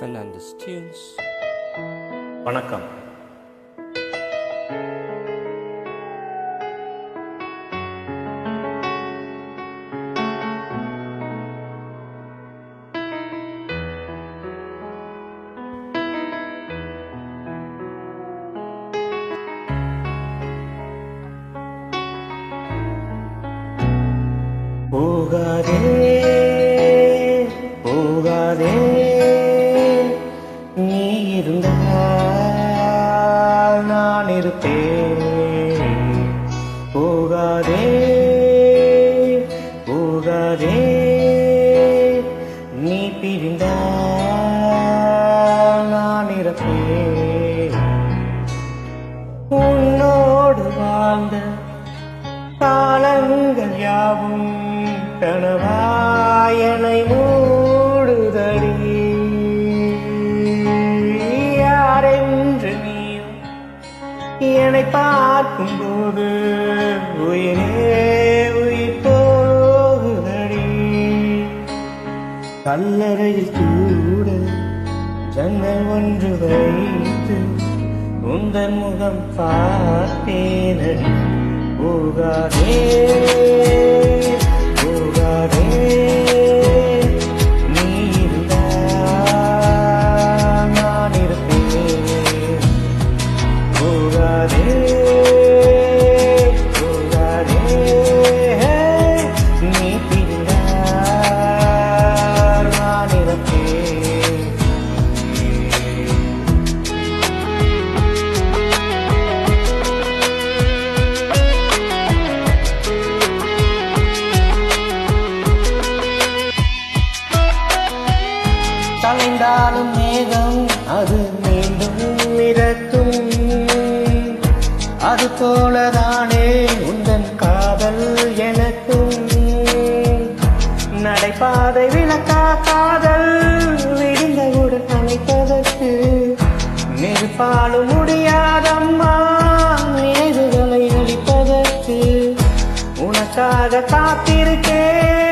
Fernandez Tunes. வணக்கம் போகாதே போகாதே நீ இருந்தால் நான் இருப்பேன். போகாதே போகாதே. நீ பிரிந்தால் நான் இருப்பேன். உன்னோடு வாழ்ந்த காலங்கள் யாவும் கனவாயனை மூ கண்ணனை பார்க்கும் போது உயிரே உயிர் போகுதடி. கல்லறையில் கூட ஜன்னல் ஒன்று வைத்து உந்தன் முகம் பார்த்தேனடி. போகாதே போகாதே. நான் பாதை விளக்கா காதல் விடிந்தவுடன் அமைப்பதற்கு. நெருப்பாலும் முடியாதம்மா நினைவுகளை அளிப்பதற்கு. உனக்காக காத்திருக்கேன்.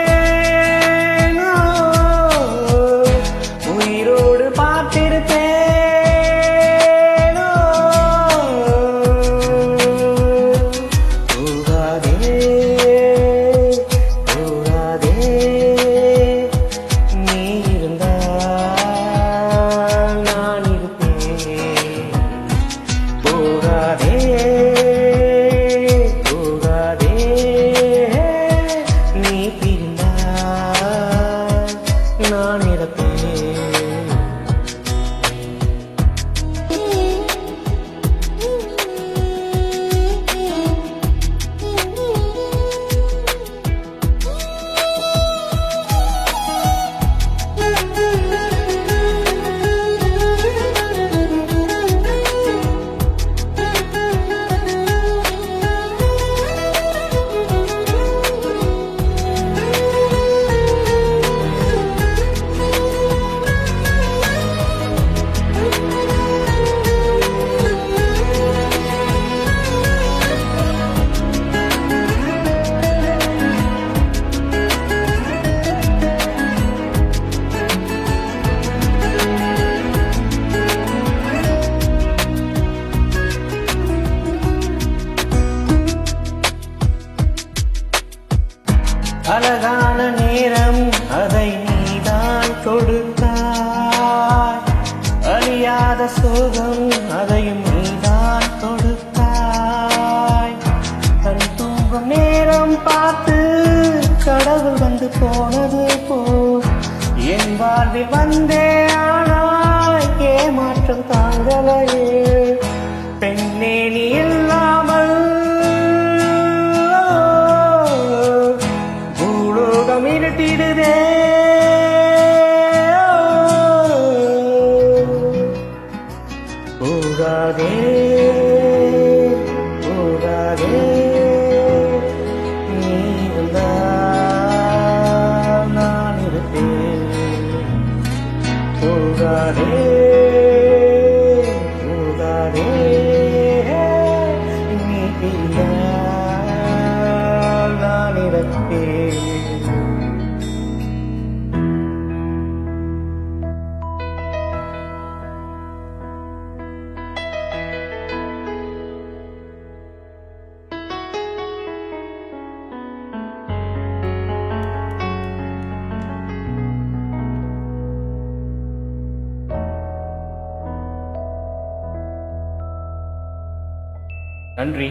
அழகான நேரம் அதை நீதான் கொடுத்தாய். அழியாத சோகம் அதையும் நீதான் கொடுத்தாய். கண் தூங்கும் நேரம் பார்த்து கடவுள் வந்து போனது போ என் வாழ்வில் வந்தே ஆன மிரட்டிடுதே போகாதே போகாதே. நன்றி.